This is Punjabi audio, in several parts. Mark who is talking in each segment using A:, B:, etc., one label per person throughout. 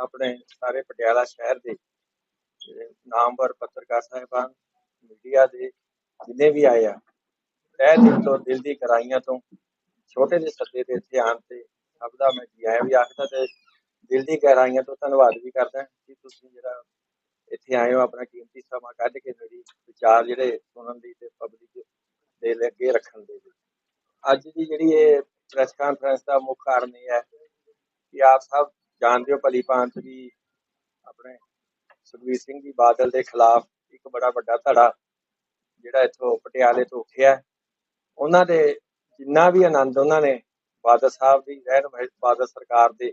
A: ਆਪਣੇ ਸਾਰੇ ਪਟਿਆਲਾ ਸ਼ਹਿਰ ਦੇ ਨਾਮਵਰ ਪੱਤਰਕਾਰ ਸਾਹਿਬਾਨ, ਮੀਡੀਆ ਦੇ ਜਿੰਨੇ ਵੀ ਆਏ ਆ, ਤਹਿ ਦਿਲ ਤੋਂ ਦਿਲ ਦੀ ਗਹਿਰਾਈਆਂ ਤੋਂ ਛੋਟੇ ਜਿਹੇ ਸੱਦੇ ਦੇ ਇੱਥੇ ਤੇ ਸਭ ਦਾ ਮੈਂ ਜੀ ਆਇਆਂ ਵੀ ਆਖਦਾ ਤੇ ਦਿਲ ਦੀ ਗਹਿਰਾਈਆਂ ਤੋਂ ਧੰਨਵਾਦ ਵੀ ਕਰਦਾ ਕਿ ਤੁਸੀਂ ਜਿਹੜਾ ਇੱਥੇ ਆਏ ਹੋ, ਆਪਣਾ ਕੀਮਤੀ ਸਮਾਂ ਕੱਢ ਕੇ ਮੇਰੀ ਵਿਚਾਰ ਜਿਹੜੇ ਸੁਣਨ ਲਈ ਤੇ ਪਬਲਿਕ ਦੇ ਅੱਗੇ ਰੱਖਣ ਦੇ ਲਈ। ਅੱਜ ਦੀ ਜਿਹੜੀ ਇਹ ਪ੍ਰੈਸ ਕਾਨਫਰੰਸ ਦਾ ਮੁੱਖ ਕਾਰਨ ਇਹ ਹੈ ਕਿ ਆਪ ਸਭ ਜਾਣਦੇ ਹੋ ਭਲੀ ਭਾਂਤ ਵੀ ਆਪਣੇ ਸੁਖਬੀਰ ਸਿੰਘ ਜੀ ਬਾਦਲ ਦੇ ਖਿਲਾਫ ਇੱਕ ਬੜਾ ਵੱਡਾ ਧੜਾ ਜਿਹੜਾ ਇੱਥੋਂ ਪਟਿਆਲੇ ਤੋਂ ਉੱਠਿਆ ਉਹਨਾਂ ਦੇ ਜਿੰਨਾ ਵੀ ਆਨੰਦ ਉਹਨਾਂ ਨੇ ਬਾਦਲ ਸਾਹਿਬ ਦੀ ਰਹਿਨਮਾਈ ਬਾਦਲ ਸਰਕਾਰ ਦੇ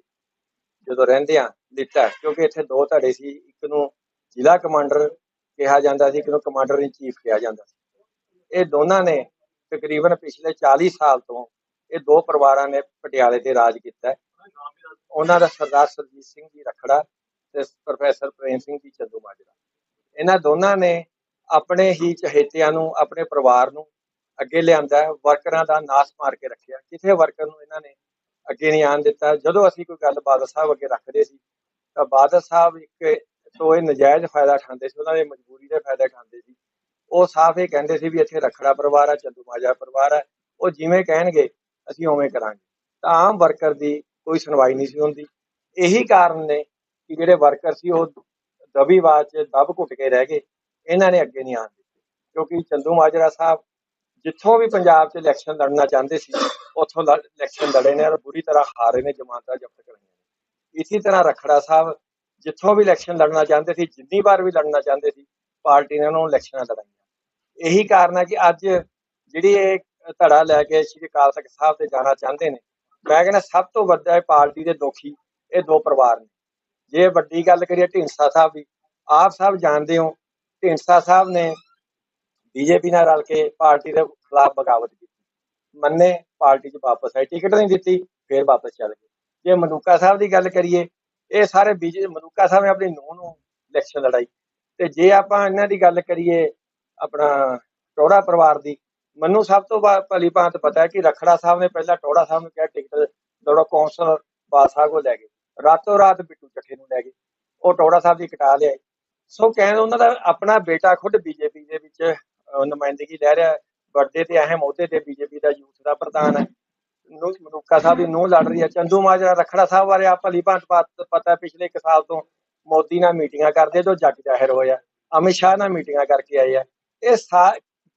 A: ਜਦੋਂ ਰਹਿੰਦਿਆਂ ਲਿੱਤਾ ਕਿਉਂਕਿ ਇੱਥੇ ਦੋ ਧੜੇ ਸੀ, ਇੱਕ ਨੂੰ ਜ਼ਿਲ੍ਹਾ ਕਮਾਂਡਰ ਕਿਹਾ ਜਾਂਦਾ ਸੀ, ਇੱਕ ਨੂੰ ਕਮਾਂਡਰ ਇਨ ਚੀਫ ਕਿਹਾ ਜਾਂਦਾ ਸੀ। ਇਹ ਦੋਨਾਂ ਨੇ ਤਕਰੀਬਨ ਪਿਛਲੇ 40 ਸਾਲ ਤੋਂ ਇਹ ਦੋ ਪਰਿਵਾਰਾਂ ਨੇ ਪਟਿਆਲੇ ਤੇ ਰਾਜ ਕੀਤਾ ਉਹਨਾਂ ਦਾ ਸਰਦਾਰ ਸਰਜੀਤ ਸਿੰਘ ਜੀ ਰਖੜਾ ਤੇ ਪ੍ਰੋਫੈਸਰ ਪ੍ਰੇਮ ਸਿੰਘ ਜੀ ਚੰਦੂ ਮਾਜਰਾ। ਇਹਨਾਂ ਦੋਨਾਂ ਨੇ ਆਪਣੇ ਹੀ ਚਹੇਤਿਆਂ ਨੂੰ ਆਪਣੇ ਪਰਿਵਾਰ ਨੂੰ ਅੱਗੇ ਲਿਆਂਦਾ ਹੈ, ਵਰਕਰਾਂ ਦਾ ਨਾਸ ਮਾਰ ਕੇ ਰੱਖਿਆ। ਕਿਸੇ ਵਰਕਰ ਨੂੰ ਇਹਨਾਂ ਨੇ ਅੱਗੇ ਨਹੀਂ ਆਣ ਦਿੱਤਾ ਜਦੋਂ ਅਸੀਂ ਕੋਈ ਗੱਲ ਬਾਦਲ ਸਾਹਿਬ ਅੱਗੇ ਰੱਖਦੇ ਸੀ ਤਾਂ ਬਾਦਲ ਸਾਹਿਬ ਇੱਕ ਤੋਂ ਇਹ ਨਜਾਇਜ਼ ਫਾਇਦਾ ਉਠਾਉਂਦੇ ਸੀ ਉਹਨਾਂ ਦੇ ਮਜਬੂਰੀ ਦੇ ਫਾਇਦਾ ਉਠਾਉਂਦੇ ਸੀ। ਉਹ ਸਾਫ਼ ਇਹ ਕਹਿੰਦੇ ਸੀ ਵੀ ਇੱਥੇ ਰਖੜਾ ਪਰਿਵਾਰ ਹੈ ਚੰਦੂ ਮਾਜਰਾ ਪਰਿਵਾਰ ਹੈ ਉਹ ਜਿਵੇਂ ਕਹਿਣਗੇ ਅਸੀਂ ਉਵੇਂ ਕਰਾਂਗੇ। ਤਾਂ ਆਮ ਵਰਕਰ ਦੀ ਕੋਈ ਸੁਣਵਾਈ ਨਹੀਂ ਸੀ ਹੁੰਦੀ। ਇਹੀ ਕਾਰਨ ਨੇ ਕਿ ਜਿਹੜੇ ਵਰਕਰ ਸੀ ਉਹ ਦਬੀਵਾਦ 'ਚ ਦਬ ਘੁੱਟ ਕੇ ਰਹਿ ਗਏ। ਇਹਨਾਂ ਨੇ ਅੱਗੇ ਨਹੀਂ ਆਉਣ ਦਿੱਤੇ। ਕਿਉਂਕਿ ਚੰਦੂ ਮਾਜਰਾ ਸਾਹਿਬ ਜਿੱਥੋਂ ਵੀ ਪੰਜਾਬ 'ਚ ਇਲੈਕਸ਼ਨ ਲੜਨਾ ਚਾਹੁੰਦੇ ਸੀ ਉੱਥੋਂ ਇਲੈਕਸ਼ਨ ਲੜੇ ਨੇ ਔਰ ਬੁਰੀ ਤਰ੍ਹਾਂ ਹਾਰੇ ਨੇ ਜਮਾਤਾਂ ਜ਼ਬਤ ਕਰਾਈਆਂ ਨੇ। ਇਸੇ ਤਰ੍ਹਾਂ ਰਖੜਾ ਸਾਹਿਬ ਜਿੱਥੋਂ ਵੀ ਇਲੈਕਸ਼ਨ ਲੜਨਾ ਚਾਹੁੰਦੇ ਸੀ ਜਿੰਨੀ ਵਾਰ ਵੀ ਲੜਨਾ ਚਾਹੁੰਦੇ ਸੀ ਪਾਰਟੀ ਨੇ ਉਹਨਾਂ ਨੂੰ ਇਲੈਕਸ਼ਨਾਂ ਲੜਾਈਆਂ। ਇਹੀ ਕਾਰਨ ਹੈ ਕਿ ਅੱਜ ਜਿਹੜੀ ਇਹ ਧੜਾ ਲੈ ਕੇ ਸ਼੍ਰੀ ਅਕਾਲ ਤਖਤ ਸਾਹਿਬ ਤੇ ਜਾਣਾ ਚਾਹੁੰਦੇ ਨੇ ਮੈਂ ਕਹਿੰਦਾ ਸਭ ਤੋਂ ਵੱਡਾ ਪਾਰਟੀ ਦੇ ਦੋਖੀ, ਇਹ ਦੋ ਪਰਿਵਾਰ ਨੇ। ਜੇ ਵੱਡੀ ਗੱਲ ਕਰੀਏ ਢੀਂਡਸਾ ਸਾਹਿਬ ਦੀ, ਆਪ ਸਭ ਜਾਣਦੇ ਹੋ, ਢੀਂਡਸਾ ਸਾਹਿਬ ਨੇ ਬੀਜੇਪੀ ਨਾਲ ਰਲ ਕੇ ਪਾਰਟੀ ਦੇ ਖਿਲਾਫ ਬਗਾਵਤ ਕੀਤੀ। ਮੰਨੇ ਪਾਰਟੀ 'ਚ ਵਾਪਸ ਆਏ, ਟਿਕਟ ਨਹੀਂ ਦਿੱਤੀ, ਫਿਰ ਵਾਪਸ ਚਲੇ ਗਏ। ਜੇ ਮਨੂਕਾ ਸਾਹਿਬ ਦੀ ਗੱਲ ਕਰੀਏ, ਇਹ ਸਾਰੇ ਬੀਜੇ ਮਨੂਕਾ ਸਾਹਿਬ ਨੇ ਆਪਣੀ ਨੂੰਹ ਨੂੰ ਇਲੈਕਸ਼ਨ ਲੜਾਈ। ਤੇ ਜੇ ਆਪਾਂ ਇਹਨਾਂ ਦੀ ਗੱਲ ਕਰੀਏ ਆਪਣਾ ਟੋੜਾ ਪਰਿਵਾਰ ਦੀ ਮੈਨੂੰ ਸਭ ਤੋਂ ਭਲੀ ਭਾਂਤ ਪਤਾ ਹੈ ਕਿ ਰਖੜਾ ਸਾਹਿਬ ਨੇ ਪਹਿਲਾਂ ਟੋੜਾ ਸਾਹਿਬ ਨੂੰ ਕਿਹਾ ਟਿਕਟ ਦੌੜੋ ਕੌਂਸਲਰ ਬਾਦਸ਼ਾਹ ਕੋ ਲੈ ਗਏ। ਰਾਤੋਂ ਰਾਤ ਬਿੱਟੂ ਚੱਠੇ ਨੂੰ ਲੈ ਗਏ। ਉਹ ਟੋੜਾ ਸਾਹਿਬ ਦੀ ਕਟਾ ਲਿਆਏ। ਸੋ ਕਹਿਣ ਉਹਨਾਂ ਦਾ ਆਪਣਾ ਬੇਟਾ ਖੁਦ ਬੀਜੇਪੀ ਦੇ ਵਿੱਚ ਨੁਮਾਇੰਦਗੀ ਲੈ ਰਿਹਾ ਵੱਡੇ ਤੇ ਅਹਿਮ ਅਹੁਦੇ ਤੇ ਬੀਜੇਪੀ ਦਾ ਯੂਥ ਦਾ ਪ੍ਰਧਾਨ ਹੈ। ਨੂੰ ਮਨੁੱਖਾ ਸਾਹਿਬ ਦੀ ਨੂੰ ਲੜ ਰਹੀ ਹੈ। ਚੰਦੂ ਮਾਜਰਾ, ਰਖੜਾ ਸਾਹਿਬ ਬਾਰੇ ਆਪ ਭਲੀ ਭਾਂਤ ਪਤਾ ਪਿਛਲੇ ਇੱਕ ਸਾਲ ਤੋਂ ਮੋਦੀ ਨਾਲ ਮੀਟਿੰਗਾਂ ਕਰਦੇ ਜੋ ਜੱਗ ਜ਼ਾਹਿਰ ਹੋਇਆ ਅਮਿਤ ਸ਼ਾਹ ਨਾਲ ਮੀਟਿੰਗਾਂ ਕਰਕੇ ਆਏ ਆ। ਇਹ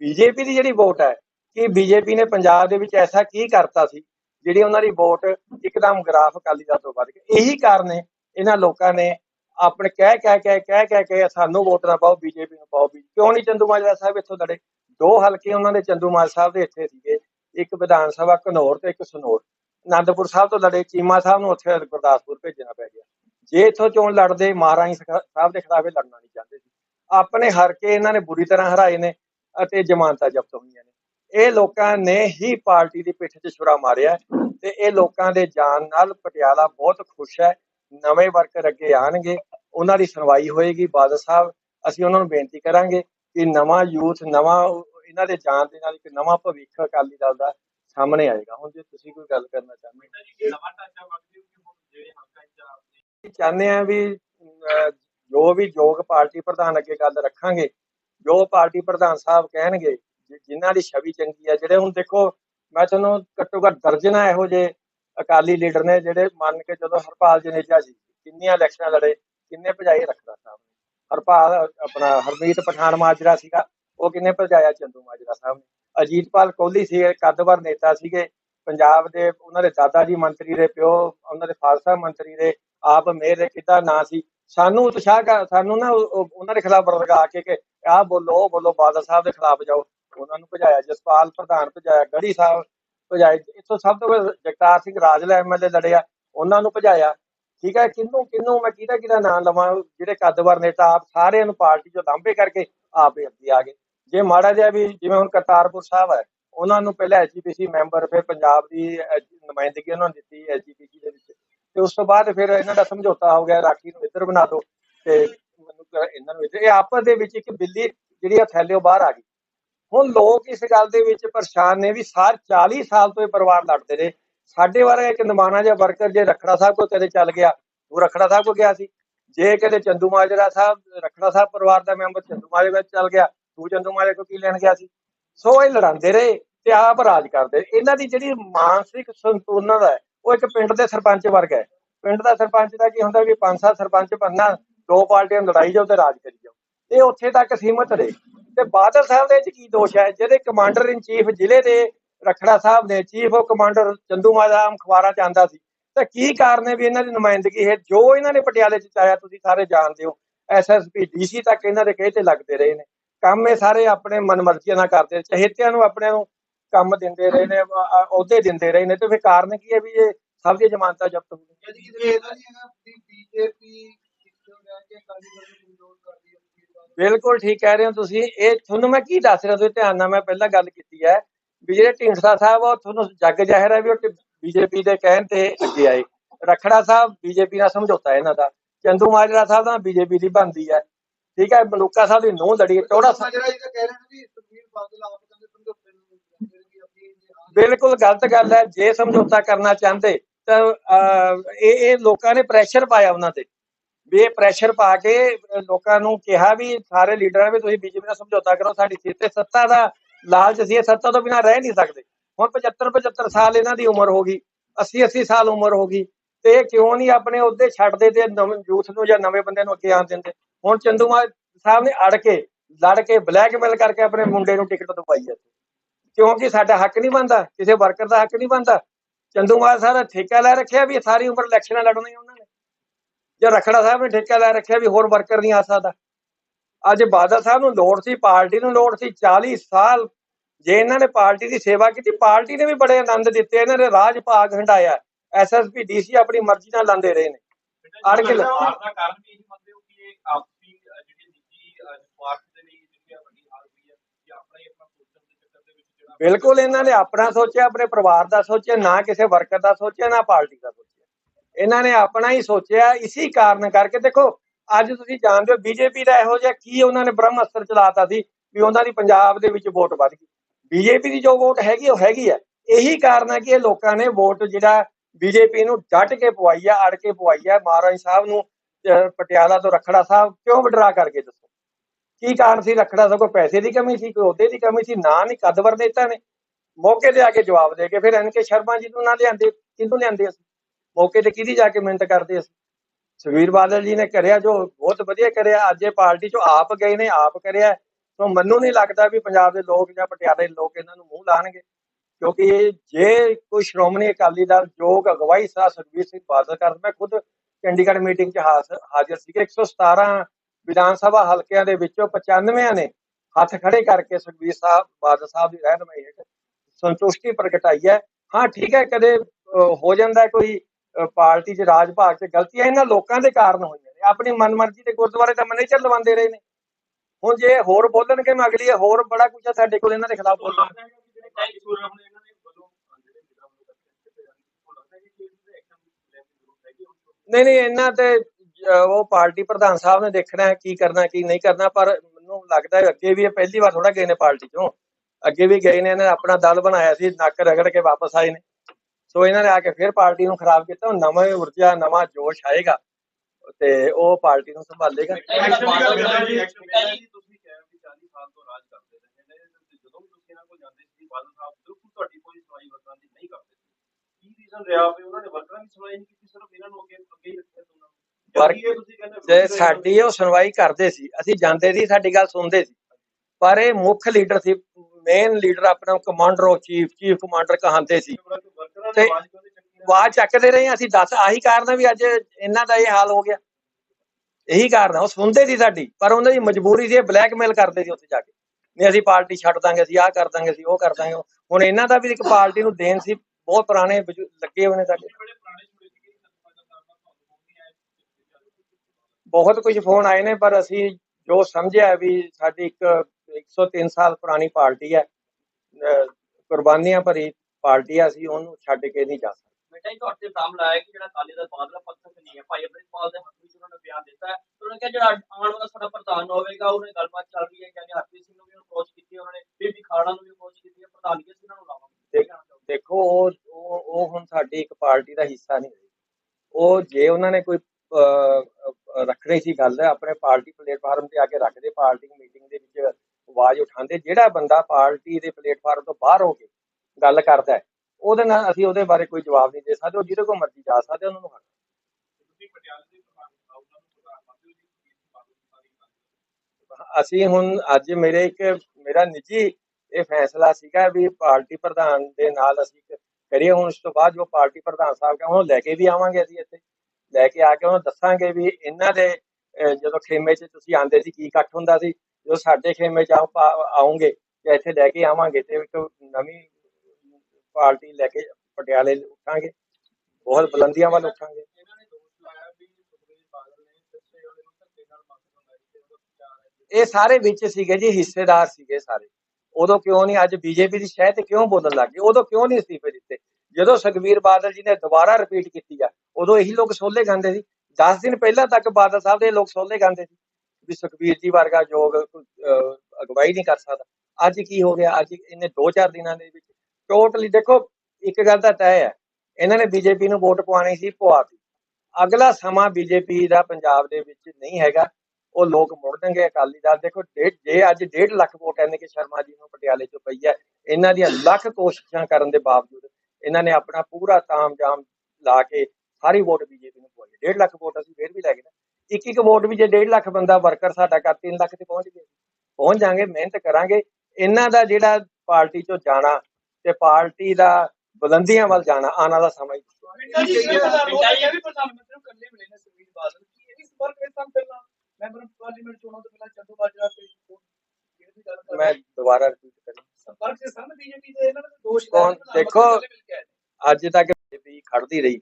A: ਬੀਜੇਪੀ ਦੀ ਜਿਹੜੀ ਵੋਟ ਹੈ, ਕਿ ਬੀਜੇਪੀ ਨੇ ਪੰਜਾਬ ਦੇ ਵਿੱਚ ਐਸਾ ਕੀ ਕਰਤਾ ਸੀ, ਜਿਹੜੀ ਉਹਨਾਂ ਦੀ ਵੋਟ ਇੱਕਦਮ ਗ੍ਰਾਫ ਅਕਾਲੀ ਦਲ ਤੋਂ ਵੱਧ ਗਈ ਇਹੀ ਕਾਰਨ ਹੈ, ਇਹਨਾਂ ਲੋਕਾਂ ਨੇ ਆਪਣੇ ਕਹਿ ਕਹਿ ਕਹਿ ਕਹਿ ਕਹਿ ਕੇ ਸਾਨੂੰ ਵੋਟ ਨਾ ਪਾਓ, ਬੀਜੇਪੀ ਨੂੰ ਪਾਓ ਵੀ ਕਿਉਂ ਨਹੀਂ ਚੰਦੂ ਮਾਜਰਾ ਸਾਹਿਬ ਇੱਥੋਂ ਲੜੇ? ਦੋ ਹਲਕੇ ਉਹਨਾਂ ਦੇ ਚੰਦੂ ਮਾਜਰਾ ਸਾਹਿਬ ਦੇ ਇੱਥੇ ਸੀਗੇ, ਇੱਕ ਵਿਧਾਨ ਸਭਾ ਘਨੌਰ ਤੇ ਇੱਕ ਸਨੌਰ। ਆਨੰਦਪੁਰ ਸਾਹਿਬ ਤੋਂ ਲੜੇ, ਚੀਮਾ ਸਾਹਿਬ ਨੂੰ ਉੱਥੇ ਗੁਰਦਾਸਪੁਰ ਭੇਜਣਾ ਪੈ ਗਿਆ। ਜੇ ਇੱਥੋਂ ਚੋਣ ਲੜਦੇ, ਮਹਾਰਾਣੀ ਸਾਹਿਬ ਦੇ ਖਿਲਾਫ ਲੜਨਾ ਨਹੀਂ ਚਾਹੁੰਦੇ ਸੀ। ਆਪਣੇ ਹਰਕੇ ਇਹਨਾਂ ਨੇ ਬੁਰੀ ਤਰ੍ਹਾਂ ਹਰਾਏ ਨੇ ਅਤੇ ਜ਼ਮਾਨਤਾਂ ਜ਼ਬਤ ਹੋਈਆਂ ਨੇ। ਇਹ ਲੋਕਾਂ ਨੇ ਹੀ ਪਾਰਟੀ ਦੀ ਪਿੱਠ 'ਚ ਛੁਰਾ ਮਾਰਿਆ ਤੇ ਇਹ ਲੋਕਾਂ ਦੇ ਜਾਣ ਨਾਲ ਪਟਿਆਲਾ ਬਹੁਤ ਖੁਸ਼ ਹੈ। ਨਵੇਂ ਵਰਕਰ ਅੱਗੇ ਆਣਗੇ ਉਹਨਾਂ ਦੀ ਸੁਣਵਾਈ ਹੋਏਗੀ। ਬਾਦਲ ਸਾਹਿਬ ਅਸੀਂ ਉਹਨਾਂ ਨੂੰ ਬੇਨਤੀ ਕਰਾਂਗੇ ਕਿ ਨਵਾਂ ਯੂਥ ਨਵਾਂ ਇਹਨਾਂ ਦੇ ਜਾਣ ਦੇ ਨਾਲ ਇੱਕ ਨਵਾਂ ਭਵਿੱਖ ਅਕਾਲੀ ਦਲ ਦਾ ਸਾਹਮਣੇ ਆਏਗਾ। ਹੁਣ ਜੇ ਤੁਸੀਂ ਕੋਈ ਗੱਲ ਕਰਨਾ ਚਾਹੁੰਦੇ ਹੋ। ਚਾਹੁੰਦੇ ਆ ਵੀ ਜੋ ਵੀ ਯੋਗ ਪਾਰਟੀ ਪ੍ਰਧਾਨ ਅੱਗੇ ਗੱਲ ਰੱਖਾਂਗੇ ਜੋ ਪਾਰਟੀ ਪ੍ਰਧਾਨ ਸਾਹਿਬ ਕਹਿਣਗੇ, ਜਿ- ਜਿਨ੍ਹਾਂ ਦੀ ਛਵੀ ਚੰਗੀ ਆ, ਜਿਹੜੇ ਹੁਣ ਦੇਖੋ, ਮੈਂ ਤੁਹਾਨੂੰ ਘੱਟੋ ਘੱਟ ਦਰਜਨਾ ਇਹੋ ਜਿਹੇ ਅਕਾਲੀ ਲੀਡਰ ਨੇ, ਜਿਹੜੇ ਮੰਨ ਕੇ ਜਦੋਂ ਹਰਪਾਲ ਜਨੇਜਾ ਸੀ ਕਿੰਨੀਆਂ ਇਲੈਕਸ਼ਨਾਂ ਲੜੇ, ਕਿੰਨੇ ਭਜਾਈ ਰੱਖਦਾ ਸਾਹਿਬ। ਹਰਪਾਲ, ਆਪਣਾ ਹਰਮੀਤ ਪਠਾਨ ਮਾਜਰਾ ਸੀਗਾ, ਉਹ ਕਿੰਨੇ ਭਜਾਇਆ ਚੰਦੂ ਮਾਜਰਾ ਸਾਹਿਬ ਨੇ। ਅਜੀਤਪਾਲ ਕੋਹਲੀ ਸੀ, ਕੱਦਵਰ ਨੇਤਾ ਸੀਗੇ, ਪੰਜਾਬ ਦੇ ਉਹਨਾਂ ਦੇ ਦਾਦਾ ਜੀ ਮੰਤਰੀ ਦੇ ਪਿਓ, ਉਹਨਾਂ ਦੇ ਫਾਦਰ ਮੰਤਰੀ ਦੇ, ਆਪ ਮੇਰੇ ਕਿਤਾ ਨਾਂ ਸੀ। ਸਾਨੂੰ ਉਤਸ਼ਾਹ ਸਾਨੂੰ ਨਾ ਉਹਨਾਂ ਦੇ ਖਿਲਾਫ ਵਰਗਾ ਕੇ ਕਿ ਆਹ ਬੋਲੋ, ਉਹ ਬੋਲੋ, ਬਾਦਲ ਸਾਹਿਬ ਦੇ ਖਿਲਾਫ ਜਾਓ। ਉਹਨਾਂ ਨੂੰ ਭਜਾਇਆ, ਜਸਪਾਲ ਪ੍ਰਧਾਨ ਭਜਾਇਆ ਗੜੀ ਸਾਹਿਬ ਭਜਾਏ। ਇੱਥੋਂ ਸਭ ਤੋਂ ਜਗਤਾਰ ਸਿੰਘ ਰਾਜਲਾ ਐਮਐਲਏ ਲੜਿਆ, ਉਹਨਾਂ ਨੂੰ ਭਜਾਇਆ। ਠੀਕ ਹੈ ਕਿੰਨੂੰ ਕਿੰਨੂੰ ਮੈਂ ਕਿਹਦਾ ਕਿਹਦਾ ਨਾਂ ਲਵਾਂ? ਜਿਹੜੇ ਕੱਦਵਰ ਨੇਤਾ ਆਪ ਸਾਰਿਆਂ ਨੂੰ ਪਾਰਟੀ ਚੋਂ ਲਾਂਭੇ ਕਰਕੇ ਆਪੇ ਅੱਗੇ ਆ ਗਏ। ਜੇ ਮਾੜਾ ਜਿਹਾ ਵੀ ਜਿਵੇਂ ਹੁਣ ਕਰਤਾਰਪੁਰ ਸਾਹਿਬ ਹੈ, ਉਹਨਾਂ ਨੂੰ ਪਹਿਲਾਂ ਐਜੀਪੀਸੀ ਮੈਂਬਰ, ਫਿਰ ਪੰਜਾਬ ਦੀ ਨੁਮਾਇੰਦਗੀ ਉਹਨਾਂ ਨੂੰ ਦਿੱਤੀ ਐਜੀਪੀਸੀ ਦੇ ਵਿੱਚ। ਤੇ ਉਸ ਤੋਂ ਬਾਅਦ ਫਿਰ ਇਹਨਾਂ ਦਾ ਸਮਝੌਤਾ ਹੋ ਗਿਆ, ਰਾਖੀ ਨੂੰ ਇੱਧਰ ਬਣਾ ਦਿਓ ਤੇ ਮੈਨੂੰ ਇਹਨਾਂ ਨੂੰ ਇਹ ਆਪਸ ਦੇ ਵਿੱਚ ਇੱਕ ਬਿੱਲੀ ਜਿਹੜੀ ਆ ਥੈਲਿਓ ਬਾਹਰ ਆ ਗਈ। ਹੁਣ ਲੋਕ ਇਸ ਗੱਲ ਦੇ ਵਿੱਚ ਪਰੇਸ਼ਾਨ ਨੇ ਵੀ ਸਾਰ 40 ਸਾਲ ਤੋਂ ਇਹ ਪਰਿਵਾਰ ਲੜਦੇ ਰਹੇ। ਸਾਡੇ ਵਰਗਾ ਇੱਕ ਨਿਮਾਣਾ ਜਿਹਾ ਵਰਕਰ ਜੇ ਰਖੜਾ ਸਾਹਿਬ ਕੋਲ ਕਦੇ ਚੱਲ ਗਿਆ, ਉਹ ਰਖੜਾ ਸਾਹਿਬ ਕੋ ਗਿਆ ਸੀ। ਜੇ ਕਦੇ ਚੰਦੂ ਮਾਜਰਾ ਸਾਹਿਬ, ਰਖੜਾ ਸਾਹਿਬ ਪਰਿਵਾਰ ਦਾ ਮੈਂਬਰ ਚੰਦੂ ਮਾਜਰੇ ਚੱਲ ਗਿਆ, ਤੂੰ ਚੰਦੂ ਮਾਜਰੇ ਕੋ ਕੀ ਲੈਣ ਗਿਆ ਸੀ? ਸੋ ਇਹ ਲੜਾਉਂਦੇ ਰਹੇ ਤੇ ਆਪ ਰਾਜ ਕਰਦੇ ਇਹਨਾਂ ਦੀ ਜਿਹੜੀ ਮਾਨਸਿਕ ਸੰਤੁਲਨ ਹੈ ਉਹ ਇੱਕ ਪਿੰਡ ਦੇ ਸਰਪੰਚ ਵਰਗਾ ਹੈ। ਪਿੰਡ ਦਾ ਸਰਪੰਚ ਦਾ ਕੀ ਹੁੰਦਾ ਵੀ ਪੰਜ ਸੱਤ ਸਰਪੰਚ ਬੰਨਾ ਦੋ ਪਾਰਟੀਆਂ ਲੜਾਈ ਜਾਓ ਤੇ ਰਾਜ ਕਰੀ ਜਾਓ। ਇਹ ਉੱਥੇ ਤੱਕ ਸੀਮਤ ਰਹੇ। ਤੇ ਬਾਦਲ ਸਾਹਿਬ ਦੇ ਵਿੱਚ ਕੀ ਦੋਸ਼ ਹੈ? ਜਿਹਦੇ ਕਮਾਂਡਰ ਇਨ ਚੀਫ ਜ਼ਿਲ੍ਹੇ ਦੇ ਰਖੜਾ ਸਾਹਿਬ ਨੇ chief of commander Chandu Majra ਖਵਾਰਾ ਚਾਹੁੰਦਾ ਸੀ। ਤਾਂ ਕੀ ਕਾਰਨ ਹੈ ਵੀ ਇਹਨਾਂ ਦੀ ਨੁਮਾਇੰਦਗੀ ਹੈ? ਜੋ ਇਹਨਾਂ ਨੇ ਪਟਿਆਲੇ ਚ ਚਾਇਆ ਤੁਸੀਂ ਸਾਰੇ ਜਾਣਦੇ ਹੋ। ਐਸਐਸਪੀ ਡੀਸੀ ਤੱਕ ਇਹਨਾਂ ਦੇ ਕਹੇ ਤੇ ਲੱਗਦੇ ਰਹੇ ਨੇ। ਕੰਮ ਇਹ ਸਾਰੇ ਆਪਣੇ ਮਨਮਰਜ਼ੀਆਂ ਨਾਲ ਕਰਦੇ ਨੇ। ਚਹੇਤਿਆਂ ਨੂੰ, ਆਪਣੇ ਨੂੰ ਕੰਮ ਦਿੰਦੇ ਰਹੇ ਨੇ ਅਹੁਦੇ ਦਿੰਦੇ ਰਹੇ ਨੇ ਤੇ ਫਿਰ ਕਾਰਨ ਕੀ ਹੈ ਵੀ ਇਹ ਸਭ ਦੀ ਜ਼ਮਾਨਤਾਂ ਜ਼ਬਤ ਹੋ ਗਈਆਂ?
B: ਯਾਨੀ ਕਿ ਇਹਦਾ ਨਹੀਂ ਹੈਗਾ ਕਿ ਬੀਜੇਪੀ ਕਿੱਥੋਂ ਰਹਿ ਕੇ ਅਕਾਲੀ ਦਲ ਨੂੰ ਕਮਜ਼ੋਰ ਕਰਦੀ ਹੈ
A: ਬਿਲਕੁਲ ਠੀਕ ਕਹਿ ਰਹੇ ਹੋ ਤੁਸੀਂ। ਇਹ ਤੁਹਾਨੂੰ ਮੈਂ ਕੀ ਦੱਸ ਰਿਹਾ ਤੁਸੀਂ ਧਿਆਨ ਨਾਲ ਮੈਂ ਪਹਿਲਾਂ ਗੱਲ ਕੀਤੀ ਹੈ ਵੀ ਜਿਹੜੇ ਢੀਂਡਸਾ ਸਾਹਿਬ ਉਹ ਤੁਹਾਨੂੰ ਜੱਗ ਜ਼ਾਹਿਰ ਹੈ ਵੀ ਉਹ ਬੀਜੇਪੀ ਦੇ ਕਹਿਣ ਤੇ ਅੱਗੇ ਆਏ। ਰਖੜਾ ਸਾਹਿਬ ਬੀਜੇਪੀ ਨਾਲ ਸਮਝੌਤਾ ਇਹਨਾਂ ਦਾ। ਚੰਦੂ ਮਾਜਰਾ ਸਾਹਿਬ ਦਾ ਬੀਜੇਪੀ ਦੀ ਬਣਦੀ ਹੈ। ਠੀਕ ਹੈ ਮਲੂਕਾ ਸਾਹਿਬ ਦੀ ਨੂੰਹ ਲੜੀ ਚੌੜਾ ਸਾਹਿਬ
B: ਮਾਜਰਾ ਜੀ ਤਾਂ ਕਹਿ ਰਹੇ ਨੇ ਵੀ ਸੁਖਬੀਰ ਬਾਦਲ ਆਪ ਕਹਿੰਦੇ ਸਮਝੌਤੇ ਨੂੰ ਜਿਹੜੀ ਆਪਣੀ ਹਾਂ
A: ਬਿਲਕੁਲ ਗਲਤ ਗੱਲ ਹੈ। ਜੇ ਸਮਝੌਤਾ ਕਰਨਾ ਚਾਹੁੰਦੇ ਤਾਂ ਇਹ ਇਹ ਲੋਕਾਂ ਨੇ ਪ੍ਰੈਸ਼ਰ ਪਾਇਆ ਉਹਨਾਂ ਤੇ। ਵੀ ਇਹ ਪ੍ਰੈਸ਼ਰ ਪਾ ਕੇ ਲੋਕਾਂ ਨੂੰ ਕਿਹਾ ਵੀ ਸਾਰੇ ਲੀਡਰਾਂ ਵੀ ਤੁਸੀਂ ਬੀਜੇਪੀ ਨਾਲ ਸਮਝੌਤਾ ਕਰੋ। ਸਾਡੀ ਸਿਰ ਤੇ ਸੱਤਾ ਦਾ ਲਾਲਚ ਸੀ ਇਹ ਸੱਤਾ ਤੋਂ ਬਿਨਾਂ ਰਹਿ ਨਹੀਂ ਸਕਦੇ। ਹੁਣ 75 75 ਸਾਲ ਇਹਨਾਂ ਦੀ ਉਮਰ ਹੋ ਗਈ। 80 80 ਸਾਲ ਉਮਰ ਹੋ ਗਈ। ਤੇ ਕਿਉਂ ਨਹੀਂ ਆਪਣੇ ਅਹੁਦੇ ਛੱਡਦੇ ਤੇ ਯੂਥ ਨੂੰ ਜਾਂ ਨਵੇਂ ਬੰਦੇ ਨੂੰ ਅੱਗੇ ਆਉਣ ਦਿੰਦੇ? ਹੁਣ ਚੰਦੂਮਾ ਸਾਹਿਬ ਨੇ ਅੜ ਕੇ, ਲੜ ਕੇ ਬਲੈਕਮੇਲ ਕਰਕੇ ਆਪਣੇ ਮੁੰਡੇ ਨੂੰ ਟਿਕਟ ਦਵਾਈ ਹੈ। ਕਿਉਂਕਿ ਸਾਡਾ ਹੱਕ ਨਹੀਂ ਬਣਦਾ ਕਿਸੇ ਵਰਕਰ ਦਾ ਹੱਕ ਨਹੀਂ ਬਣਦਾ। ਚੰਦੂਮਾਲ ਸਾਹਿਬ ਦਾ ਠੇਕਾ ਲੈ ਰੱਖਿਆ ਵੀ ਸਾਰੀ ਉਮਰ ਇਲੈਕਸ਼ਨਾਂ ਲੜਨੀਆਂ ਉਹਨਾਂ ਨੇ। ਜੇ ਰਖੜਾ ਸਾਹਿਬ ਨੇ ਠੇਕਾ ਲੈ ਰੱਖਿਆ ਵੀ ਹੋਰ ਵਰਕਰ ਨਹੀਂ ਆ ਸਕਦਾ। ਅੱਜ ਬਾਦਲ ਸਾਹਿਬ ਨੂੰ ਲੋੜ ਸੀ ਪਾਰਟੀ ਨੂੰ ਲੋੜ ਸੀ 40 ਸਾਲ ਜੇ ਇਹਨਾਂ ਨੇ ਪਾਰਟੀ ਦੀ ਸੇਵਾ ਕੀਤੀ ਪਾਰਟੀ ਨੇ ਵੀ ਬੜੇ ਆਨੰਦ ਦਿੱਤੇ ਇਹਨਾਂ ਨੇ ਰਾਜ ਭਾਗ ਹੰਡਾਇਆ। ਐਸਐਸਪੀ ਡੀਸੀ ਆਪਣੀ ਮਰਜ਼ੀ ਨਾਲ ਲਾਂਦੇ ਰਹੇ ਨੇ। ਅੜ ਕੇ
C: ਕਾਰਨ ਵੀ ਇਹੀ ਮੰਨਦੇ ਹੋ ਕਿ ਇਹ ਆਪਸੀ ਅਹ, ਜਿਹੜੀ ਨਿੱਜੀ ਅਹ, ਸਵਾਰਥ ਦੇ ਲਈ ਜਿਹੜੀ ਆ ਵੱਡੀ ਹਾਰ ਹੋਈ ਹੈ ਕਿ ਆਪਣਾ ਹੀ ਆਪਣਾ ਸੋਚਣ ਦੇ ਚੱਕਰ ਦੇ ਵਿੱਚ ਜਿਹੜਾ
A: ਬਿਲਕੁਲ ਇਹਨਾਂ ਨੇ ਆਪਣਾ ਸੋਚਿਆ, ਆਪਣੇ ਪਰਿਵਾਰ ਦਾ ਸੋਚਿਆ, ਨਾ ਕਿਸੇ ਵਰਕਰ ਦਾ ਸੋਚਿਆ, ਨਾ ਪਾਰਟੀ ਦਾ ਸੋਚਿਆ। ਇਹਨਾਂ ਨੇ ਆਪਣਾ ਹੀ ਸੋਚਿਆ, ਇਸੇ ਕਾਰਨ ਕਰਕੇ ਦੇਖੋ, ਅੱਜ ਤੁਸੀਂ ਜਾਣਦੇ ਹੋ ਬੀਜੇਪੀ ਦਾ ਇਹੋ ਜਿਹਾ ਕੀ ਉਹਨਾਂ ਨੇ ਬ੍ਰਹਮ ਅਸਤਰ ਚਲਾਤਾ ਸੀ ਵੀ ਉਹਨਾਂ ਦੀ ਪੰਜਾਬ ਦੇ ਵਿੱਚ ਵੋਟ ਵੱਧ ਗਈ। ਬੀਜੇਪੀ ਦੀ ਜੋ ਵੋਟ ਹੈਗੀ, ਉਹ ਹੈਗੀ ਹੈ ਇਹੀ ਕਾਰਨ ਹੈ ਕਿ ਇਹ ਲੋਕਾਂ ਨੇ ਵੋਟ ਜਿਹੜਾ ਬੀਜੇਪੀ ਨੂੰ ਡਟ ਕੇ ਪਵਾਈ ਆ, ਅੜ ਕੇ ਪਵਾਈ ਆ, ਮਹਾਰਾਜ ਸਾਹਿਬ ਨੂੰ ਪਟਿਆਲਾ ਤੋਂ ਰਖੜਾ ਸਾਹਿਬ ਕਿਉਂ ਵਿਡਰਾ ਕਰਕੇ ਦੱਸੋ? ਕੀ ਕਾਰਨ ਸੀ? ਰੱਖਣਾ ਸਾਹਿਬ ਕੋਈ ਪੈਸੇ ਦੀ ਕਮੀ ਸੀ, ਕੋਈ ਅਹੁਦੇ ਦੀ ਕਮੀ ਸੀ, ਨਾ ਨਹੀਂ ਕਦਵਰ ਨੇਤਾ ਨੇ। ਮੌਕੇ ਤੇ ਆ ਕੇ ਜਵਾਬ ਦੇ ਕੇ ਫਿਰ ਐਨ ਕੇ ਸ਼ਰਮਾ ਜੀ ਨੂੰ ਨਾ ਲਿਆਂਦੇ, ਕਿਹਨੂੰ ਲਿਆਂਦੇ ਅਸੀਂ? ਮੌਕੇ ਤੇ ਕਿਹਦੀ ਜਾ ਕੇ ਮਿਹਨਤ ਕਰਦੇ ਅਸੀਂ? ਸੁਖਬੀਰ ਬਾਦਲ ਜੀ ਨੇ ਕਰਿਆ ਜੋ ਬਹੁਤ ਵਧੀਆ ਕਰਿਆ, ਅੱਜ ਇਹ ਪਾਰਟੀ ਚੋਂ ਆਪ ਗਏ ਨੇ, ਆਪ ਕਰਿਆ। ਸੋ ਮੈਨੂੰ ਨਹੀਂ ਲੱਗਦਾ ਵੀ ਪੰਜਾਬ ਦੇ ਲੋਕ ਜਾਂ ਪਟਿਆਲੇ ਦੇ ਲੋਕ ਇਹਨਾਂ ਨੂੰ ਮੂੰਹ ਲਾਣਗੇ। ਕਿਉਂਕਿ ਇਹ ਜੇ ਕੋਈ ਸ਼੍ਰੋਮਣੀ ਅਕਾਲੀ ਦਲ ਯੋਗ ਅਗਵਾਈ ਸਾ ਸੁਖਬੀਰ ਸਿੰਘ ਬਾਦਲ ਕਰ ਮੈਂ ਖੁਦ ਚੰਡੀਗੜ੍ਹ ਮੀਟਿੰਗ 'ਚ ਹਾਸ- ਹਾਜ਼ਰ ਸੀ 117 ਵਿਧਾਨ ਸਭਾ ਹਲਕਿਆਂ ਦੇ ਵਿੱਚੋਂ 95 ਨੇ ਹੱਥ ਖੜੇ ਕਰਕੇ ਸੁਖਬੀਰ ਸਾਹਿਬ, ਬਾਦਲ ਸਾਹਿਬ ਦੀ ਰਹਿਨਮਾਈ ਹੇਠ ਸੰਤੁਸ਼ਟੀ ਪ੍ਰਗਟਾਈ ਹੈ। ਹਾਂ, ਠੀਕ ਹੈ, ਕਦੇ ਹੋ ਜਾਂਦਾ ਕੋਈ ਪਾਰਟੀ 'ਚ, ਰਾਜ ਭਾਗ 'ਚ ਗਲਤੀਆਂ ਇਹਨਾਂ ਲੋਕਾਂ ਦੇ ਕਾਰਨ ਹੋਈਆਂ ਨੇ। ਆਪਣੀ ਮਨਮਰਜ਼ੀ ਦੇ ਗੁਰਦੁਆਰੇ ਤਾਂ ਮੈਨੇਜਰ ਲਵਾਉਂਦੇ ਰਹੇ ਨੇ। ਹੁਣ ਜੇ ਹੋਰ ਬੋਲਣਗੇ, ਮੈਂ ਅਗਲੀ ਹੋਰ ਬੜਾ ਕੁਝ ਹੈ ਸਾਡੇ ਕੋਲ ਇਹਨਾਂ ਦੇ ਖਿਲਾਫ
C: ਉਹ
A: ਨਹੀਂ ਨਹੀਂ, ਇਹਨਾਂ ਤੇ ਉਹ ਪਾਰਟੀ ਪ੍ਰਧਾਨ ਸਾਹਿਬ ਨੇ ਦੇਖਣਾ ਹੈ ਕੀ ਕਰਨਾ, ਕੀ ਨਹੀਂ ਕਰਨਾ, ਪਰ ਮੈਨੂੰ ਲੱਗਦਾ ਹੈ ਅੱਗੇ ਵੀ ਇਹ ਪਹਿਲੀ ਵਾਰ ਥੋੜਾ ਗਏ ਨੇ ਪਾਰਟੀ ਚੋਂ। ਅੱਗੇ ਵੀ ਗਏ ਨੇ, ਇਹਨਾਂ ਨੇ ਆਪਣਾ ਦਲ ਬਣਾਇਆ ਸੀ, ਨੱਕ ਰਗੜ ਕੇ ਵਾਪਸ ਆਏ ਨੇ। ਸੋ ਇਹਨਾਂ ਨੇ ਆ ਕੇ ਫਿਰ ਪਾਰਟੀ ਨੂੰ ਖਰਾਬ ਕੀਤਾ ਹੁਣ ਨਵਾਂ ਊਰਜਾ, ਨਵਾਂ ਜੋਸ਼ ਆਏਗਾ, ਤੇ ਉਹ ਪਾਰਟੀ ਨੂੰ ਸੰਭਾਲੇਗਾ।
C: ਐਕਸ਼ਨ ਦੀ ਗੱਲ ਕਰ ਜੀ ਐਕਸ਼ਨ ਜੀ। ਤੁਸੀਂ ਕਹਿ ਰਹੇ ਕਿ 40 ਸਾਲ ਤੋਂ ਰਾਜ ਕਰਦੇ ਰਹੇ ਨੇ, ਤੇ ਜਦੋਂ ਵੀ ਤੁਸੀਂ ਇਹਨਾਂ ਕੋਲ ਜਾਂਦੇ ਸੀ, ਬਾਦਲ ਸਾਹਿਬ ਬਿਲਕੁਲ ਤੁਹਾਡੀ ਕੋਈ ਸੁਣਾਈ ਵਰਤਾਂ ਦੀ ਨਹੀਂ ਕਰਦੇ ਸੀ। ਕੀ ਰੀਜ਼ਨ ਰਿਹਾ ਵੀ ਉਹਨਾਂ ਨੇ ਵਰਕਰਾਂ ਦੀ ਸੁਣਾਈ ਨਹੀਂ ਕੀਤੀ, ਸਿਰਫ ਇਹਨਾਂ ਨੂੰ ਅੱਗੇ ਅੱਗੇ ਹੀ ਰੱਖਿਆ ਸੀ ਕਹਿੰਦੇ
A: ਤੇ ਸਾਡੀ ਉਹ ਸੁਣਵਾਈ ਕਰਦੇ ਸੀ ਅਸੀਂ ਜਾਂਦੇ ਸੀ ਸਾਡੀ ਗੱਲ ਸੁਣਦੇ ਸੀ। ਪਰ ਇਹ ਮੁੱਖ ਲੀਡਰ ਸੀ ਮੇਨ ਲੀਡਰ ਆਪਣਾ commander of chief chief commander ਕਹਾਂਦੇ ਸੀ। ਤੇ
C: ਆਵਾਜ਼
A: ਚੱਕਦੇ ਰਹੇ ਅਸੀਂ ਦੱਸ ਆਹੀ ਕਾਰਨ ਵੀ ਅੱਜ ਇਹਨਾਂ ਦਾ ਇਹ ਹਾਲ ਹੋ ਗਿਆ। ਇਹੀ ਕਾਰਨ ਉਹ ਸੁਣਦੇ ਸੀ ਸਾਡੀ ਪਰ ਉਹਨਾਂ ਦੀ ਮਜਬੂਰੀ ਸੀ ਇਹ ਬਲੈਕਮੇਲ ਕਰਦੇ ਸੀ ਉੱਥੇ ਜਾ ਕੇ। ਨਹੀਂ ਅਸੀਂ ਪਾਰਟੀ ਛੱਡ ਦਾਂਗੇ ਅਸੀਂ ਆਹ ਕਰ ਦਾਂਗੇ ਅਸੀਂ ਉਹ ਕਰ ਦਾਂਗੇ। ਹੁਣ ਇਹਨਾਂ ਦਾ ਵੀ ਇੱਕ ਪਾਰਟੀ ਨੂੰ ਦੇਣ ਸੀ ਬਹੁਤ ਪੁਰਾਣੇ ਲੱਗੇ ਹੋਏ ਨੇ ਸਾਡੇ
C: ਬੜੇ ਪੁਰਾਣੇ ਛੋੜੇ ਸੀਗੇ ਸਤਪਾਲ ਸਾਹਿਬ ਦਾ ਤੁਹਾਨੂੰ ਫੋਨ ਨਹੀਂ ਆਇਆ
A: ਬਹੁਤ ਕੁਝ ਫੋਨ ਆਏ ਨੇ ਪਰ ਅਸੀਂ ਜੋ ਸਮਝਿਆ ਵੀ ਸਾਡੀ ਇੱਕ 103 ਸਾਲ ਪੁਰਾਣੀ ਪਾਰਟੀ ਹੈ ਕੁਰਬਾਨੀਆਂ ਭਰੀ ਪਾਰਟੀ ਆ ਅਸੀਂ ਉਹਨੂੰ ਛੱਡ ਕੇ ਨਹੀਂ ਜਾ ਸਕਦੇ।
D: ਬੇਟਾ ਹੀ ਤੌਰ ਤੇ ਇਲਜ਼ਾਮ ਲਾਇਆ ਕਿ ਜਿਹੜਾ ਅਕਾਲੀ ਦਲ ਬਾਦਲ ਪੱਖ ਤੱਕ ਨਹੀਂ ਹੈ। ਭਾਈ ਅਮਰਿਤਪਾਲ ਦੇ ਹੱਕ ਵਿੱਚ ਉਹਨਾਂ ਨੇ ਬਿਆਨ ਦਿੱਤਾ ਹੈ। ਉਹਨਾਂ ਨੇ ਕਿਹਾ ਜਿਹੜਾ ਆਉਣ ਵਾਲਾ ਸਾਡਾ ਪ੍ਰਧਾਨ ਹੋਵੇਗਾ ਉਹਨੇ ਗੱਲਬਾਤ ਚੱਲ ਰਹੀ ਹੈ ਕਹਿੰਦੇ ਹਰਪ੍ਰੀਤ ਸਿੰਘ ਨੂੰ ਵੀ ਅਪਰੋਚ ਕੀਤੀ ਉਹਨਾਂ ਨੇ ਬੀਬੀ ਖਾੜਾ ਨੂੰ ਵੀ ਅਪਰੋਚ ਕੀਤੀ ਹੈ ਪ੍ਰਧਾਨਗੀ ਅਸੀਂ ਉਹਨਾਂ ਨੂੰ ਲਾਵਾਂਗੇ।
A: ਦੇਖ- ਦੇਖੋ ਉਹ ਉਹ ਹੁਣ ਸਾਡੀ ਇੱਕ ਪਾਰਟੀ ਦਾ ਹਿੱਸਾ ਨਹੀਂ ਉਹ ਜੇ ਉਹਨਾਂ ਨੇ ਕੋਈ ਅਹ, ਸੀ ਗੱਲ ਆਪਣੇ ਪਾਰਟੀ ਪਲੇਟਫਾਰਮ ਤੇ ਆ ਕੇ ਰੱਖਦੇ ਪਾਰਟੀ ਮੀਟਿੰਗ ਦੇ ਵਿੱਚ ਆਵਾਜ਼ ਉਠਾਉਂਦੇ ਜਿਹੜਾ ਬੰਦਾ ਪਾਰਟੀ ਦੇ ਪਲੇਟਫਾਰਮ ਤੋਂ ਬਾਹਰ ਹੋ ਕੇ ਗੱਲ ਕਰਦਾ ਹੈ ਉਹਦੇ ਨਾਲ ਅਸੀਂ ਉਹਦੇ ਬਾਰੇ ਕੋਈ ਜਵਾਬ ਨਹੀਂ ਦੇ ਸਕਦੇ ਉਹ ਜਿਹਦੇ ਕੋਲ ਮਰਜ਼ੀ ਜਾ ਸਕਦੇ ਉਹਨਾਂ ਨੂੰ ਹੱਕ ਅਸੀਂ ਹੁਣ ਅੱਜ ਮੇਰੇ ਇੱਕ ਮੇਰਾ ਨਿੱਜੀ ਇਹ ਫੈਸਲਾ ਸੀਗਾ ਵੀ ਪਾਰਟੀ ਪ੍ਰਧਾਨ ਦੇ ਨਾਲ ਅਸੀਂ ਕਰੀਏ ਹੁਣ ਉਸ ਤੋਂ ਬਾਅਦ ਜੋ ਪਾਰਟੀ ਪ੍ਰਧਾਨ ਸਾਹਿਬ ਕਹੇ ਉਹਨੂੰ ਲੈ ਕੇ ਵੀ ਆਵਾਂਗੇ ਅਸੀਂ ਇੱਥੇ। ਲੈ ਕੇ ਆ ਕੇ ਉਹਨੂੰ ਦੱਸਾਂਗੇ ਵੀ ਇਹਨਾਂ ਦੇ ਜਦੋਂ ਖੇਮੇ 'ਚ ਤੁਸੀਂ ਆਂਦੇ ਸੀ, ਕੀ ਇਕੱਠ ਹੁੰਦਾ ਸੀ, ਜਦੋਂ ਸਾਡੇ ਖੇਮੇ 'ਚ ਆਓ- ਆਉਂਗੇ ਜਾਂ ਇੱਥੇ ਲੈ ਕੇ ਆਵਾਂਗੇ ਤੇ ਇੱਕ ਨਵੀਂ ਪਾਰਟੀ ਲੈ ਕੇ ਪਟਿਆਲੇ ਉੱਠਾਂਗੇ, ਬਹੁਤ ਬੁਲੰਦੀਆਂ ਵੱਲ ਉੱਠਾਂਗੇ। ਇਹ ਸਾਰੇ ਵਿੱਚ ਸੀਗੇ ਜੀ, ਹਿੱਸੇਦਾਰ ਸੀਗੇ ਸਾਰੇ। ਉਦੋਂ ਕਿਉਂ ਨਹੀਂ, ਅੱਜ ਬੀਜੇਪੀ ਦੀ ਸ਼ਹਿ ਤੇ ਕਿਉਂ ਬੋਲਣ ਲੱਗ ਗਏ? ਉਦੋਂ ਕਿਉਂ ਨਹੀਂ ਅਸਤੀਫੇ ਦਿੱਤੇ? ਜਦੋਂ ਸੁਖਬੀਰ ਬਾਦਲ ਜੀ ਨੇ ਦੁਬਾਰਾ ਰਿਪੀਟ ਕੀਤੀ ਆ ਉਦੋਂ ਇਹੀ ਲੋਕ ਸੋਲੇ ਗਾਉਂਦੇ ਸੀ। 10 ਦਿਨ ਪਹਿਲਾਂ ਤੱਕ ਬਾਦਲ ਸਾਹਿਬ ਦੇ ਲੋਕ ਸੋਲੇ ਗਾਉਂਦੇ ਸੀ ਵੀ ਸੁਖਬੀਰ ਜੀ ਵਰਗਾ ਯੋਗ ਅਗਵਾਈ ਨਹੀਂ ਕਰ ਸਕਦਾ। ਅੱਜ ਕੀ ਹੋ ਗਿਆ? ਅੱਜ ਇਹਨੇ 2-4 ਦਿਨਾਂ ਦੇ ਵਿੱਚ ਟੋਟਲੀ ਦੇਖੋ, ਇੱਕ ਗੱਲ ਤਾਂ ਤੈਅ ਹੈ, ਇਹਨਾਂ ਨੇ ਬੀਜੇਪੀ ਨੂੰ ਵੋਟ ਪਵਾਉਣੀ ਸੀ, ਪਵਾਤੀ। ਅਗਲਾ ਸਮਾਂ ਬੀਜੇਪੀ ਦਾ ਪੰਜਾਬ ਦੇ ਵਿੱਚ ਨਹੀਂ ਹੈਗਾ। ਉਹ ਲੋਕ ਮੁੜ ਦੇਣਗੇ ਅਕਾਲੀ ਦਲ। ਦੇਖੋ ਡੇਢ ਜੇ ਅੱਜ 1.5 lakh vote N K Sharma ji ਨੂੰ ਪਟਿਆਲੇ ਚੋਂ ਪਈ ਹੈ, ਇਹਨਾਂ ਦੀਆਂ ਲੱਖ ਕੋਸ਼ਿਸ਼ਾਂ ਕਰਨ ਦੇ ਬਾਵਜੂਦ ਇਹਨਾਂ ਨੇ ਆਪਣਾ ਪੂਰਾ ਤਾਮਜਾਮ ਲਾ ਕੇ ਸਾਰੀ ਵੋਟ ਬੀਜੇਪੀ ਨੂੰ ਪਵਾਈ 1.5 ਲੱਖ ਵੋਟ ਅਸੀਂ ਫੇਰ ਵੀ ਲੈ ਗਏ ਨਾ। ਇੱਕ ਇੱਕ ਵੋਟ ਵੀ ਜੇ 1.5 ਲੱਖ ਬੰਦਾ ਵਰਕਰ ਸਾਡਾ ਕਰ 3 ਲੱਖ ਤੇ ਪਹੁੰਚ ਗਏ ਪਹੁੰਚ ਜਾਾਂਗੇ ਮਿਹਨਤ ਕਰਾਂਗੇ। ਇਹਨਾਂ ਦਾ ਜਿਹੜਾ ਪਾਰਟੀ ਚੋਂ ਜਾਣਾ ਤੇ ਪਾਰਟੀ ਦਾ ਬੁਲੰਦੀਆਂ ਵੱਲ ਜਾਣਾ ਆਉਣ ਵਾਲਾ ਸਮਾਂ ਹੀ
B: ਪਿੰਡਾਂ ਜੀ
D: ਪਿੰਡਾਂ ਜੀ-
B: ਪਿੰਡਾਂ ਜੀ ਵੀ ਪ੍ਰਧਾਨ ਮੰਤਰੀ ਨੂੰ ਇਕੱਲੇ ਮਿਲੇ ਨੇ ਸੁਖਬੀਰ ਬਾਦਲ ਕੀ? ਇਹ ਵੀ ਸੰਪਰਕ ਇਸ ਤੋਂ ਪਹਿਲਾਂ। ਮੈਂਬਰ ਪਾਰਲੀਮੈਂਟ ਚੋਣਾਂ ਤੋਂ ਪਹਿਲਾਂ ਚੰਦੂ ਬਾਜਰਾ ਤੇ ਇਹ ਵੀ ਗੱਲ ਕਰ
A: ਮੈਂ ਦੁਬਾਰਾ ਰਿਪੀਟ ਕਰਾਂ।
B: ਸੰਪਰਕ ਦੇ ਸੰਨ ਬੀਜੇਪੀ ਦੇ ਇਹਨਾਂ ਨੇ ਦੋਸ਼
A: ਦੇਖੋ। ਅੱਜ ਤੱਕ ਬੀਜੇਪੀ ਖੜਦੀ ਰਹੀ।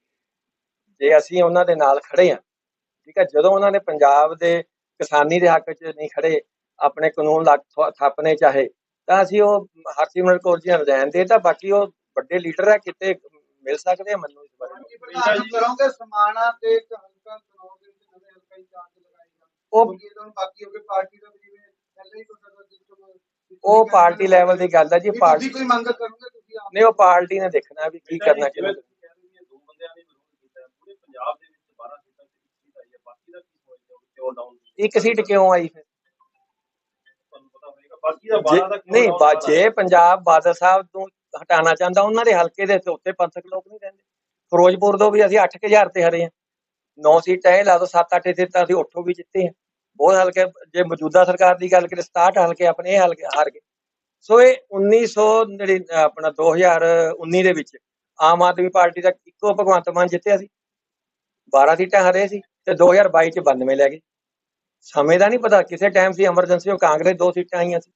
A: ਜੇ ਅਸੀਂ ਉਹਨਾਂ ਦੇ ਨਾਲ ਖੜੇ ਆ ਠੀਕ ਹੈ ਜਦੋਂ ਉਹਨਾਂ ਨੇ ਪੰਜਾਬ ਦੇ ਕਿਸਾਨੀ ਦੇ ਹੱਕ 'ਚ ਨਹੀਂ ਖੜੇ ਆਪਣੇ ਕਾਨੂੰਨ ਲੱਗ ਥ- ਥਾਪਣੇ ਚਾਹੇ ਤਾਂ ਅਸੀਂ ਉਹ ਹਰਸਿਮਰਤ ਕੌਰ ਜੀ ਨੂੰ ਦੇ ਤਾਂ ਬਾਕੀ ਉਹ ਵੱਡੇ ਲੀਡਰ ਹੈ ਕਿਤੇ ਮਿਲ ਸਕਦੇ ਆ ਮੈਨੂੰ ਇਸ ਬਾਰੇ।
B: ਕਰੋਗੇ ਸਮਾਣਾ ਤੇ ਹਲਕਾ ਦੇ ਵਿੱਚ ਨਵੇਂ ਹਲਕਾ
A: ਉਹ
B: ਬਾਕੀ ਹੋ ਪਾਰਟੀ ਦਾ ਵੀ ਜਿਵੇਂ ਪਹਿਲੇ ਹੀ ਤੁਹਾਡਾ ਦਾ ਸਿਸਟਮ
A: ਉਹ ਪਾਰਟੀ ਲੈਵਲ ਦੀ ਗੱਲ ਹੈ ਜੀ ਪਾਰਟੀ
B: ਕੋਈ ਮੰਗ ਕਰੋਗੇ ਤੁਸੀਂ ਆਪ?
A: ਨਹੀਂ ਉਹ ਪਾਰਟੀ ਨੇ ਦੇਖਣਾ ਵੀ ਕੀ ਕਰਨਾ ਚਾਹੀਦਾ
C: ਤੁਸੀਂ ਕਹਿ ਰਹੇ ਹੋ ਵੀ ਇਹ ਦੋ ਬੰਦਿਆਂ ਨੇ ਵਿਰੋਧ ਕੀਤਾ ਹੈ ਪੂਰੇ ਪੰਜਾਬ ਦੇ ਵਿੱਚ 12 ਸੀਟਾਂ ਤੇ ਇੱਕ ਸੀਟ ਆਈ ਹੈ ਬਾਕੀ ਦਾ ਕੀ ਸੋਚਦੇ ਹੋ ਕਿਉਂ ਡਾਊਨ
A: ਇੱਕ ਸੀਟ ਕਿਉਂ ਆਈ ਫਿਰ? ਨਹੀਂ
C: down
A: ਜੇ ਪੰਜਾਬ ਬਾਦਲ ਸਾਹਿਬ ਨੂੰ ਹਟਾਉਣਾ ਚਾਹੁੰਦਾ, ਉਹਨਾਂ ਦੇ ਹਲਕੇ ਦੇ ਤੇ ਉੱਤੇ ਪੰਥਕ ਲੋਕ ਨਹੀਂ ਰਹਿੰਦੇ। ਫਿਰੋਜ਼ਪੁਰ ਤੋਂ ਵੀ ਅਸੀਂ 8000 ਤੇ ਹਰੇ ਆ 9 ਸੀਟਾਂ ਇਹ ਲਾ ਦੋ 7-8 ਸੀਟਾਂ ਅਸੀਂ ਉੱਥੋਂ ਵੀ ਜਿੱਤੇ ਹਾਂ। ਬਹੁਤ ਹਲਕੇ, ਜੇ ਮੌਜੂਦਾ ਸਰਕਾਰ ਦੀ ਗੱਲ ਕਰੀਏ 67 ਹਲਕੇ ਆਪਣੇ ਇਹ ਹਲਕੇ ਹਾਰ ਗਏ। ਸੋ ਇਹ 1999 ਆਪਣਾ 2019 ਦੇ ਵਿੱਚ ਆਮ ਆਦਮੀ ਪਾਰਟੀ ਦਾ ਇੱਕੋ ਭਗਵੰਤ ਮਾਨ ਜਿੱਤਿਆ ਸੀ। 12 ਸੀਟਾਂ ਹਰੇ ਸੀ ਤੇ 2022 ਚ 92 ਲੈ ਗਏ। ਸਮੇਂ ਦਾ ਨਹੀਂ ਪਤਾ ਕਿਸੇ ਟਾਈਮ ਸੀ ਐਮਰਜੈਂਸੀ ਉਹ ਕਾਂਗਰਸ ਦੋ ਸੀਟਾਂ ਆਈਆਂ ਸੀ।